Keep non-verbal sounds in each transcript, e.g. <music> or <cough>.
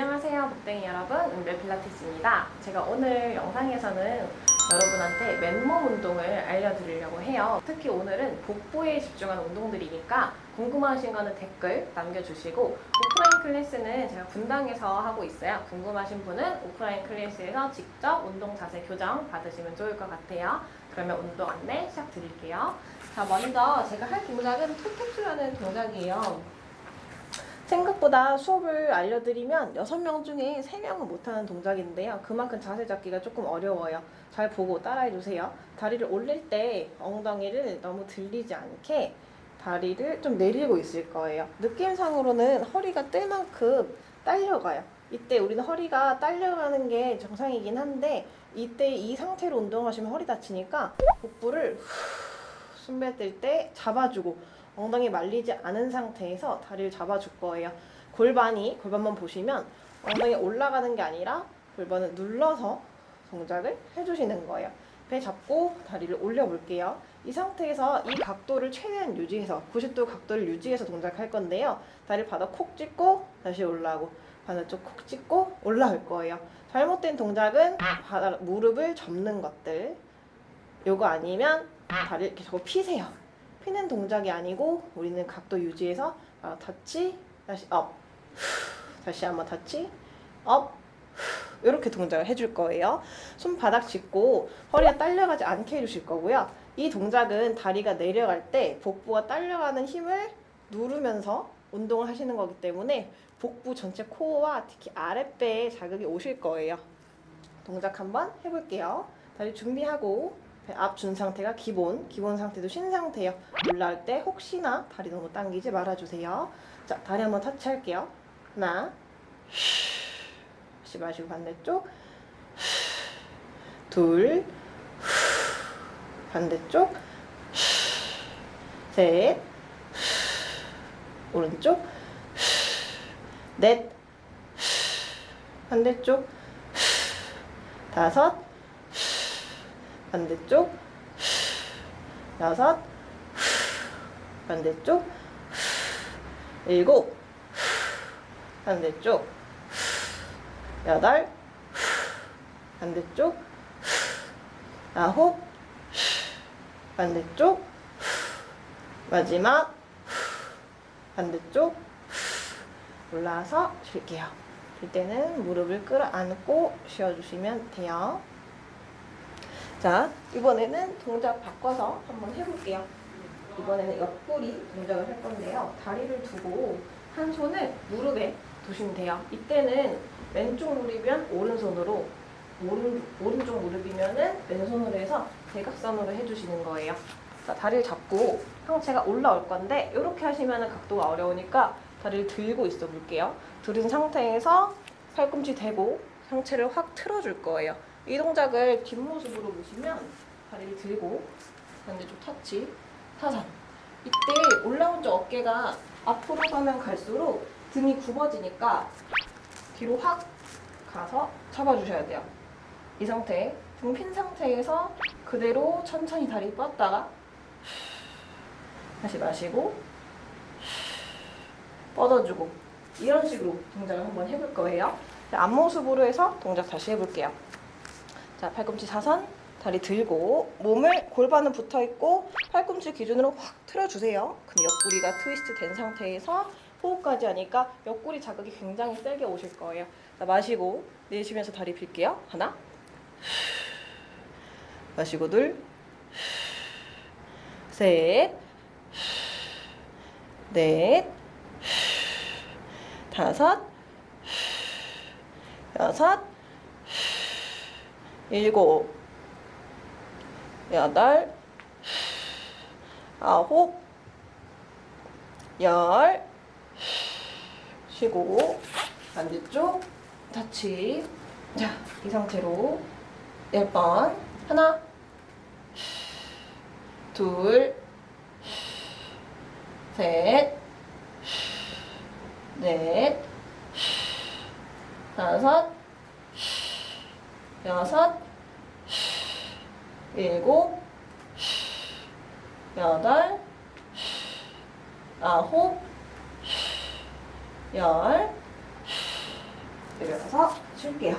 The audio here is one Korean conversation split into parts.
안녕하세요, 복댕이 여러분. 은별 필라테스입니다. 제가 오늘 영상에서는 여러분한테 맨몸 운동을 알려드리려고 해요. 특히 오늘은 복부에 집중한 운동들이니까 궁금하신 거는 댓글 남겨주시고 오프라인 클래스는 제가 분당에서 하고 있어요. 궁금하신 분은 오프라인 클래스에서 직접 운동 자세 교정 받으시면 좋을 것 같아요. 그러면 운동 안내 시작 드릴게요. 자, 먼저 제가 할 동작은 톡톡스라는 동작이에요. 생각보다 수업을 알려드리면 6명 중에 3명은 못하는 동작인데요. 그만큼 자세 잡기가 조금 어려워요. 잘 보고 따라해주세요. 다리를 올릴 때 엉덩이를 너무 들리지 않게 다리를 좀 내리고 있을 거예요. 느낌상으로는 허리가 뜰 만큼 딸려가요. 이때 우리는 허리가 딸려가는 게 정상이긴 한데 이때 이 상태로 운동하시면 허리 다치니까 복부를 숨 뱉을 때 잡아주고 엉덩이 말리지 않은 상태에서 다리를 잡아줄 거예요. 골반이 골반만 보시면 엉덩이 올라가는 게 아니라 골반을 눌러서 동작을 해주시는 거예요. 배 잡고 다리를 올려볼게요. 이 상태에서 이 각도를 최대한 유지해서 90도 각도를 유지해서 동작할 건데요. 다리를 바닥 콕 찍고 다시 올라오고 반대쪽 콕 찍고 올라올 거예요. 잘못된 동작은 바닥, 무릎을 접는 것들. 요거 아니면 다리를 이렇게 자꾸 피세요. 피는 동작이 아니고 우리는 각도 유지해서 아, 터치 다시 업 다시 한번 터치 업 이렇게 동작을 해줄 거예요. 손바닥 짚고 허리가 딸려가지 않게 해주실 거고요. 이 동작은 다리가 내려갈 때 복부가 딸려가는 힘을 누르면서 운동을 하시는 거기 때문에 복부 전체 코어와 특히 아랫배에 자극이 오실 거예요. 동작 한번 해볼게요. 다리 준비하고 앞준 상태가 기본, 기본 상태도 쉰 상태예요. 올라올 때 혹시나 다리 너무 당기지 말아주세요. 자, 다리 한번 터치할게요. 하나, 다시 마시고 반대쪽, 둘, 반대쪽, 셋, 오른쪽, 넷, 반대쪽, 다섯, 반대쪽. 여섯. 반대쪽. 일곱. 반대쪽. 여덟. 반대쪽. 아홉. 반대쪽. 마지막. 반대쪽. 올라와서 쉴게요. 쉴 때는 무릎을 끌어안고 쉬어주시면 돼요. 자, 이번에는 동작 바꿔서 한번 해볼게요. 이번에는 옆구리 동작을 할 건데요. 다리를 두고 한 손을 무릎에 두시면 돼요. 이때는 왼쪽 무릎이면 오른손으로, 오른, 오른쪽 무릎이면은 왼손으로 해서 대각선으로 해주시는 거예요. 자, 다리를 잡고 상체가 올라올 건데 이렇게 하시면 각도가 어려우니까 다리를 들고 있어 볼게요. 들은 상태에서 팔꿈치 대고 상체를 확 틀어줄 거예요. 이 동작을 뒷모습으로 보시면 다리를 들고 반대쪽 터치, 타산. 이때 올라온 쪽 어깨가 앞으로 가면 갈수록 등이 굽어지니까 뒤로 확 가서 잡아주셔야 돼요. 이 상태, 등 핀 상태에서 그대로 천천히 다리 뻗다가 다시 마시고 뻗어주고 이런 식으로 동작을 한번 해볼 거예요. 앞모습으로 해서 동작 다시 해볼게요. 자, 팔꿈치 사선, 다리 들고 몸을 골반은 붙어 있고 팔꿈치 기준으로 확 틀어주세요. 그럼 옆구리가 트위스트 된 상태에서 호흡까지 하니까 옆구리 자극이 굉장히 세게 오실 거예요. 자, 마시고 내쉬면서 다리 빌게요. 하나, 마시고 둘, 셋, 넷, 다섯, 여섯, 일곱, 여덟, 아홉, 열, 쉬고, 반대쪽, 터치. 자, 이 상태로 열 번. 하나, 둘, 셋, 넷, 다섯, 여섯, 일곱, 여덟, 아홉, 열, 내려서 쉴게요.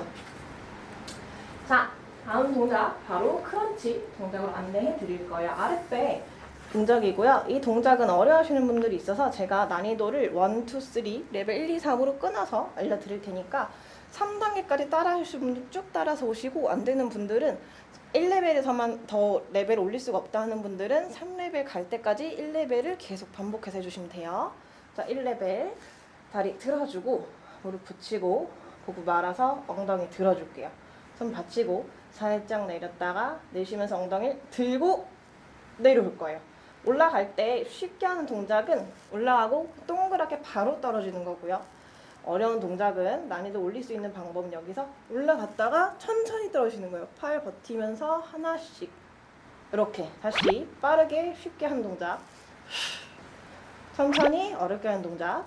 자, 다음 동작 바로 크런치 동작으로 안내해 드릴 거예요. 아랫배 동작이고요. 이 동작은 어려워하시는 분들이 있어서 제가 난이도를 1, 2, 3 레벨 1, 2, 3으로 끊어서 알려드릴 테니까 3단계까지 따라 하실 분들 쭉 따라서 오시고 안 되는 분들은 1레벨에서만 더 레벨 올릴 수가 없다 하는 분들은 3레벨 갈 때까지 1레벨을 계속 반복해서 해주시면 돼요. 자, 1레벨 다리 들어주고 무릎 붙이고 보고 말아서 엉덩이 들어줄게요. 손 받치고 살짝 내렸다가 내쉬면서 엉덩이 들고 내려올 거예요. 올라갈 때 쉽게 하는 동작은 올라가고 동그랗게 바로 떨어지는 거고요. 어려운 동작은 난이도 올릴 수 있는 방법은 여기서 올라갔다가 천천히 떨어지는 거예요. 팔 버티면서 하나씩 이렇게 다시 빠르게 쉽게 하는 동작 천천히 어렵게 하는 동작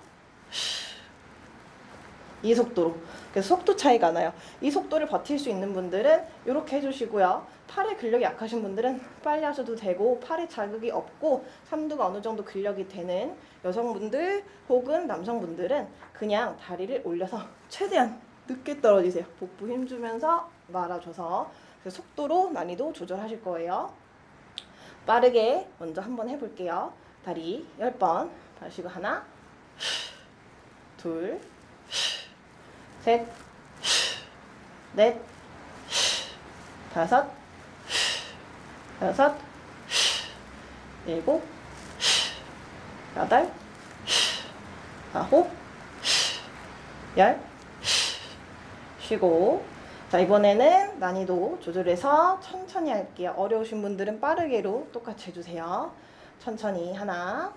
이 속도로 그래서 속도 차이가 나요. 이 속도를 버틸 수 있는 분들은 이렇게 해주시고요. 팔에 근력이 약하신 분들은 빨리 하셔도 되고 팔에 자극이 없고 삼두가 어느 정도 근력이 되는 여성분들 혹은 남성분들은 그냥 다리를 올려서 <laughs> 최대한 늦게 떨어지세요. 복부 힘주면서 말아줘서. 속도로 난이도 조절하실 거예요. 빠르게 먼저 한번 해볼게요. 다리 10번. 다시고 하나. 둘. 셋, 넷, 다섯, 여섯, 일곱, 여덟, 아홉, 열, 쉬고. 자, 이번에는 난이도 조절해서 천천히 할게요. 어려우신 분들은 빠르게로 똑같이 해주세요. 천천히 하나,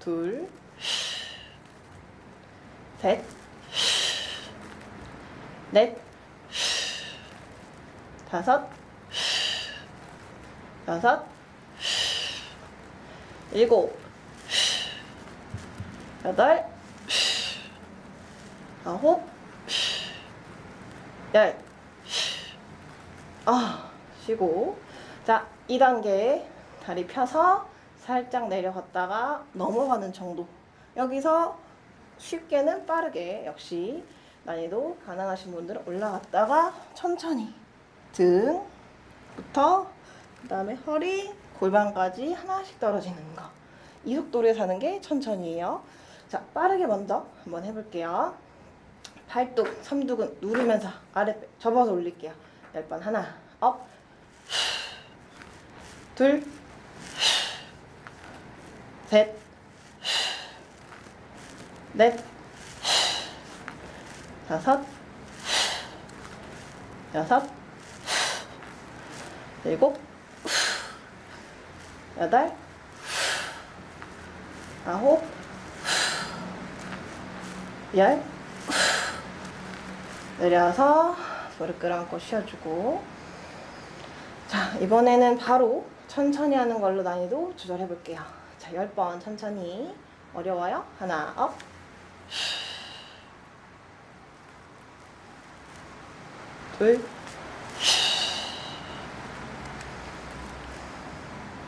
둘, 셋, 넷, 다섯, 여섯, 일곱, 여덟, 아홉, 열. 아, 쉬고. 자, 2단계 다리 펴서 살짝 내려갔다가 넘어가는 정도. 여기서 쉽게는 빠르게 역시 난이도 가능하신 분들은 올라갔다가 천천히 등부터 그 다음에 허리 골반까지 하나씩 떨어지는 거. 이 속도로 사는 게 천천히예요. 자, 빠르게 먼저 한번 해볼게요. 팔뚝, 삼두근 누르면서 아랫배 접어서 올릴게요. 10번 하나, 업, 둘, 셋, 넷, 다섯, 여섯, 일곱, 여덟, 아홉, 열, 내려서 무릎 끌어안고 쉬어주고. 자 이번에는 바로 천천히 하는 걸로 난이도 조절해 볼게요. 자 10번 천천히. 어려워요? 하나 업. 둘,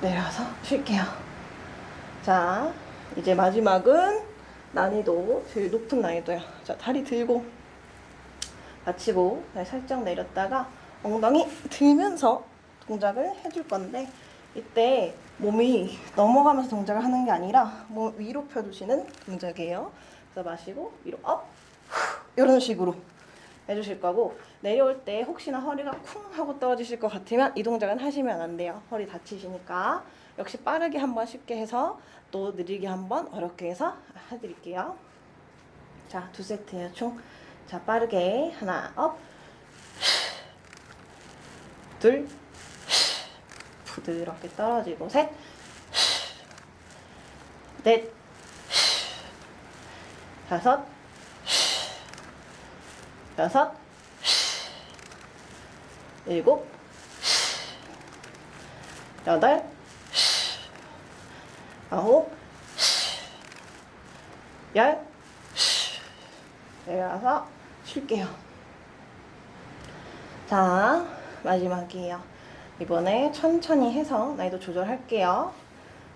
내려서 쉴게요. 자, 이제 마지막은 난이도 제일 높은 난이도야. 자, 다리 들고, 받치고, 살짝 내렸다가 엉덩이 들면서 동작을 해줄 건데, 이때 몸이 넘어가면서 동작을 하는 게 아니라 몸 위로 펴주시는 동작이에요. 그래서 마시고 위로 업, 후, 이런 식으로 해주실 거고 내려올 때 혹시나 허리가 쿵 하고 떨어지실 것 같으면 이 동작은 하시면 안 돼요. 허리 다치시니까 역시 빠르게 한번 쉽게 해서 또 느리게 한번 어렵게 해서 해드릴게요. 자, 두 세트예요 총. 자, 빠르게 하나 업, 둘, 부드럽게 떨어지고 셋, 넷, 다섯, 여섯, 일곱, 여덟, 아홉, 열, 내려와서 쉴게요. 자, 마지막이에요. 이번에 천천히 해서 난이도 조절할게요.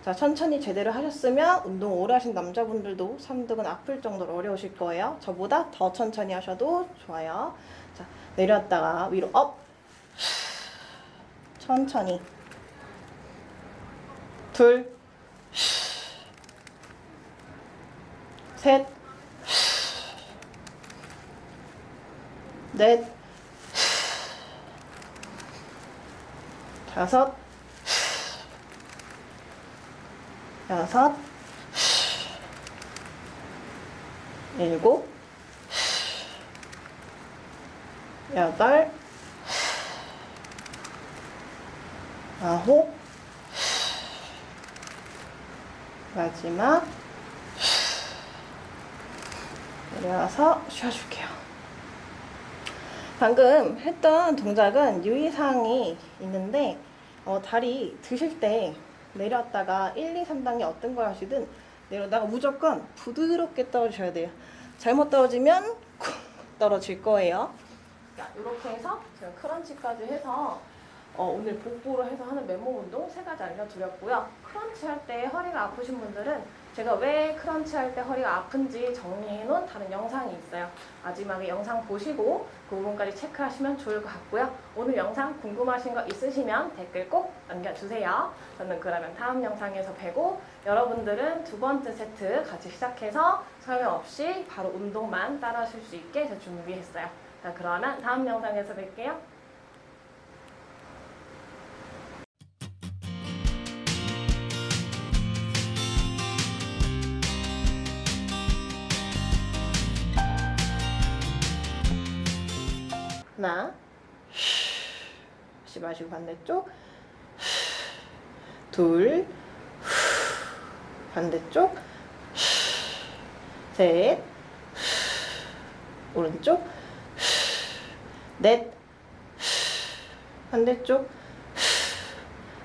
자, 천천히 제대로 하셨으면 운동 오래 하신 남자분들도 3등은 아플 정도로 어려우실 거예요. 저보다 더 천천히 하셔도 좋아요. 자, 내렸다가 위로 업. 천천히. 둘. 셋. 넷. 다섯. 여섯, 일곱, 여덟, 아홉, 마지막 내려와서 쉬어줄게요. 방금 했던 동작은 유의사항이 있는데 어, 다리 드실 때 내렸다가 1, 2, 3단계 어떤 걸 하시든 내려다가 무조건 부드럽게 떨어주셔야 돼요. 잘못 떨어지면 쿵 떨어질 거예요. 자, 이렇게 해서 제가 크런치까지 해서 어, 오늘 복부로 해서 하는 맨몸 운동 세 가지 알려드렸고요. 크런치 할 때 허리가 아프신 분들은 제가 왜 크런치 할 때 허리가 아픈지 정리해놓은 다른 영상이 있어요. 마지막에 영상 보시고 그 부분까지 체크하시면 좋을 것 같고요. 오늘 영상 궁금하신 거 있으시면 댓글 꼭 남겨주세요. 저는 그러면 다음 영상에서 뵈고 여러분들은 두 번째 세트 같이 시작해서 설명 없이 바로 운동만 따라 하실 수 있게 제가 준비했어요. 자, 그러면 다음 영상에서 뵐게요. 하나, 다시 마시고 반대쪽, 둘, 반대쪽, 셋, 오른쪽, 넷, 반대쪽,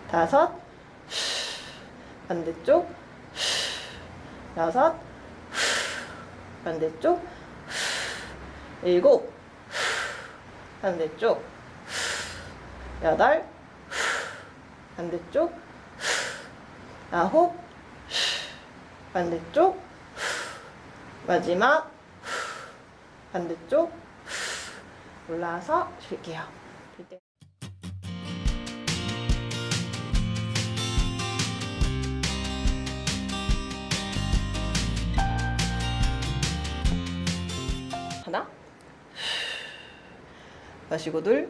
다섯, 반대쪽, 여섯, 반대쪽, 일곱, 반대쪽. 여덟. 반대쪽. 아홉. 반대쪽. 마지막. 반대쪽. 올라와서 쉴게요. 하나 마시고 둘,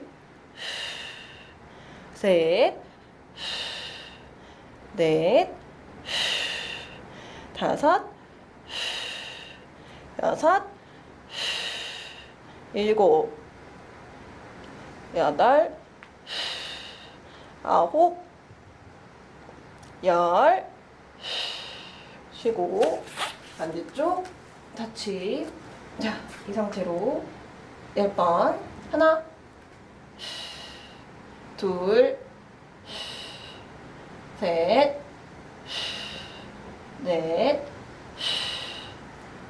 셋, 넷, 다섯, 여섯, 일곱, 여덟, 아홉, 열, 쉬고. 반대쪽. 터치. 자, 이 상태로. 열 번. 하나, 둘, 셋, 넷,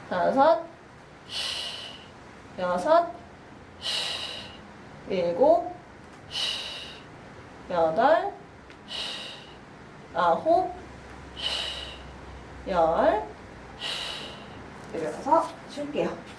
다섯, 여섯, 일곱, 여덟, 아홉, 열. 내려가서 쉴게요.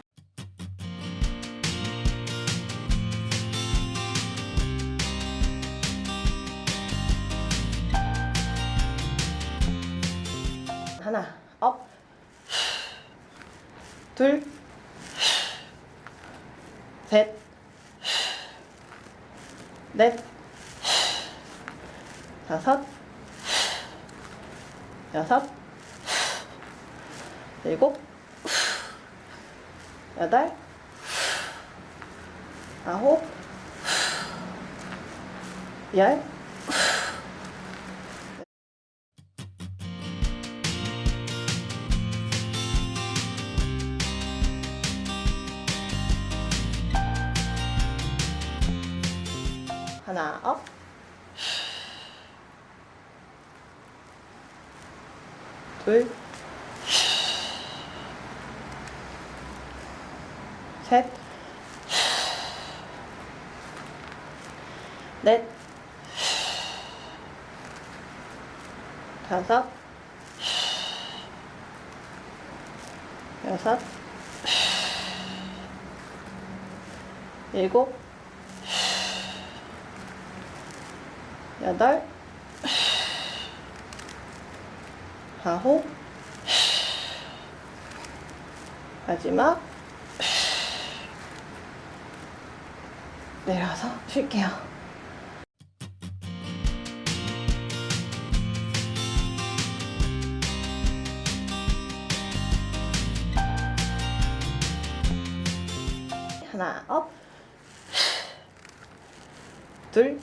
하나, 업. 둘, 셋, 넷, 다섯, 여섯, 일곱, 여덟, 아홉, 열. 하나 업. 둘. 셋. 넷. 다섯. 여섯. 일곱. 여덟, 아홉, 마지막. 내려와서 쉴게요. 하나 업, 둘,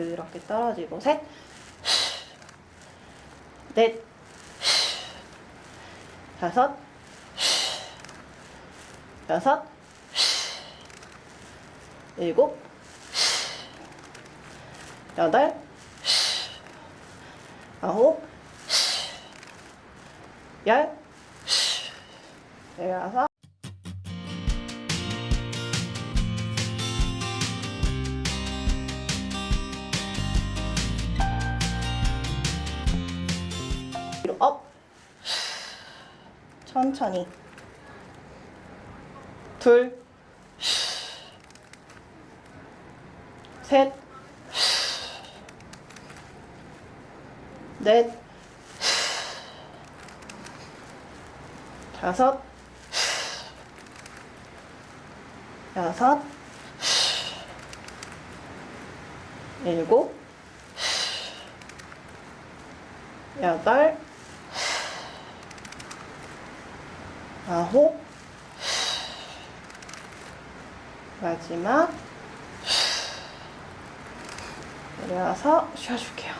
부드럽게 떨어지고 셋, 넷, 다섯, 여섯, 일곱, 여덟, 아홉, 열, 내려와서 천천히. 둘. 셋, 넷, 다섯, 여섯, 일곱, 여덟, 아홉, 마지막 내려와서 쉬어줄게요.